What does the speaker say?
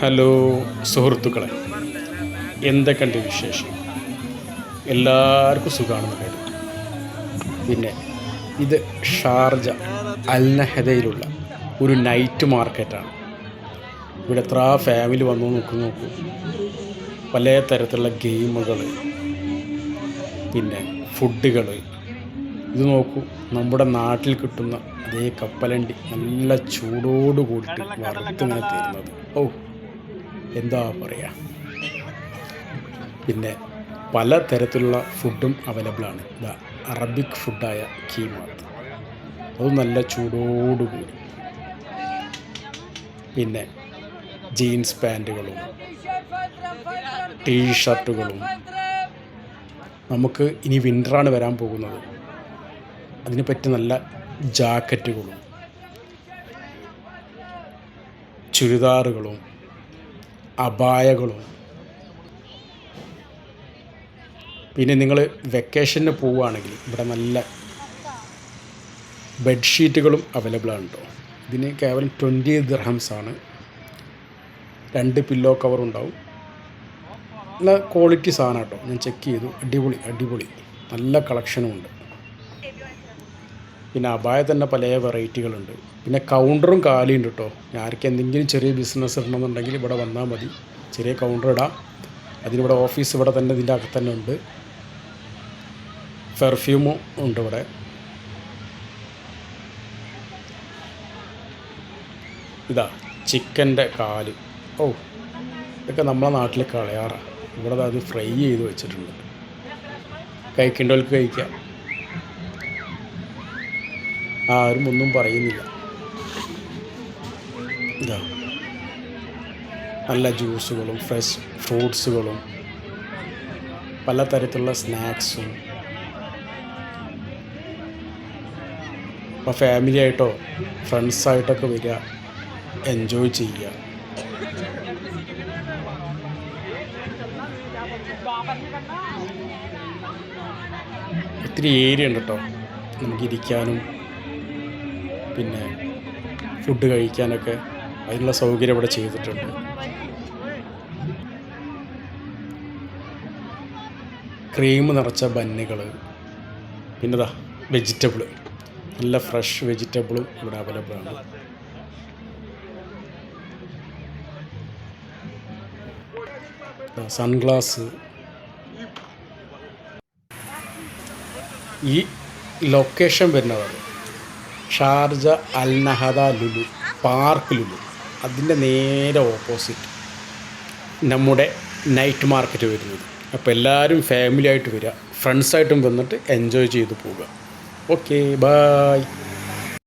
Hello സുഹൃത്തുക്കളെ എന്തൊക്കെയുണ്ട് വിശേഷം? എല്ലാവർക്കും സുഖമാണെന്ന് കരുതുന്നു പിന്നെ ഇത് ഷാർജ അൽ നഹദയിലുള്ള ഒരു നൈറ്റ് മാർക്കറ്റാണ് ഇവിടെ എത്ര ഫാമിലി വന്നു നോക്കൂ നോക്കൂ. പല തരത്തിലുള്ള ഗെയിമുകൾ പിന്നെ ഫുഡുകൾ ഇത് നോക്കൂ നമ്മുടെ നാട്ടിൽ കിട്ടുന്ന അതേ കപ്പലണ്ടി നല്ല ചൂടോട് കൂടിയിട്ട് വറുത്തിങ്ങനെ തരുന്നത്. ഓ എന്താ പറയുക പിന്നെ പല തരത്തിലുള്ള ഫുഡും അവൈലബിളാണ് ദ അറബിക് ഫുഡായ കീമാത്ത് അത് നല്ല ചൂടോടുകൂടി പിന്നെ ജീൻസ് പാന്റുകളും ടീഷർട്ടുകളും നമുക്ക് ഇനി വിന്ററാണ് വരാൻ പോകുന്നത്. അതിനെ പറ്റി നല്ല ജാക്കറ്റുകളും ചുരിദാറുകളും അപായകളും പിന്നെ നിങ്ങൾ വെക്കേഷന് പോവുകയാണെങ്കിൽ ഇവിടെ നല്ല ബെഡ്ഷീറ്റുകളും അവൈലബിൾ ആണ് കേട്ടോ ഇതിന് കേവലം ട്വന്റി ആണ്. രണ്ട് പില്ലോ കവർ ഉണ്ടാവും. നല്ല ക്വാളിറ്റി സാധനം കേട്ടോ ഞാൻ ചെക്ക് ചെയ്തു. അടിപൊളി അടിപൊളി. നല്ല കളക്ഷനും ഉണ്ട്. പിന്നെ അബായ തന്നെ പല വെറൈറ്റികളുണ്ട്. പിന്നെ കൗണ്ടറും കാലിയുണ്ട് കേട്ടോ ആർക്ക് എന്തെങ്കിലും ചെറിയ ബിസിനസ് ഇടണമെന്നുണ്ടെങ്കിൽ ഇവിടെ വന്നാൽ മതി. ചെറിയ കൗണ്ടർ ഇടാം. അതിനിവിടെ ഓഫീസ് ഇവിടെ തന്നെ ഇതിന്റെ അകത്ത് തന്നെ ഉണ്ട്. പെർഫ്യൂമും ഉണ്ട് ഇവിടെ. ഇതാ ചിക്കന്റെ കാൽ. ഓ ഇതൊക്കെ നമ്മളെ നാട്ടിൽ കളയാറാണ് ഇവിടെ അത് ഫ്രൈ ചെയ്ത് വെച്ചിട്ടുണ്ട്. കഴിക്കേണ്ടവർക്ക് കഴിക്കാം. ആരും ഒന്നും പറയുന്നില്ല. ഇതാ. നല്ല ജ്യൂസുകളും ഫ്രഷ് ഫ്രൂട്ട്സുകളും പലതരത്തിലുള്ള സ്നാക്സും. ഇപ്പോൾ ഫാമിലി ആയിട്ടോ ഫ്രണ്ട്സായിട്ടൊക്കെ വരിക എൻജോയ് ചെയ്യുക. ഒത്തിരി ഏരിയ ഉണ്ട് കേട്ടോ നമുക്ക് ഇരിക്കാനും പിന്നെ ഫുഡ് കഴിക്കാനൊക്കെ അതിനുള്ള സൗകര്യം ഇവിടെ ചെയ്തിട്ടുണ്ട്. ക്രീം നിറച്ച ബന്നുകൾ പിന്നെതാ വെജിറ്റബിൾ നല്ല ഫ്രഷ് വെജിറ്റബിളും ഇവിടെ അവൈലബിൾ ആണ്. സൺഗ്ലാസ്. ഈ ലൊക്കേഷൻ വരുന്നത് Sharjah Al Nahda Lulu park Lulu. അതിന്റെ നേരെ ഓപ്പോസിറ്റ് നമ്മുടെ നൈറ്റ് മാർക്കറ്റ് വരുന്നത്. അപ്പോൾ എല്ലാവരും ഫാമിലി ആയിട്ട് വരിക. ഫ്രണ്ട്സായിട്ടും വന്നിട്ട് എൻജോയ് ചെയ്ത് പോവുക. Okay bye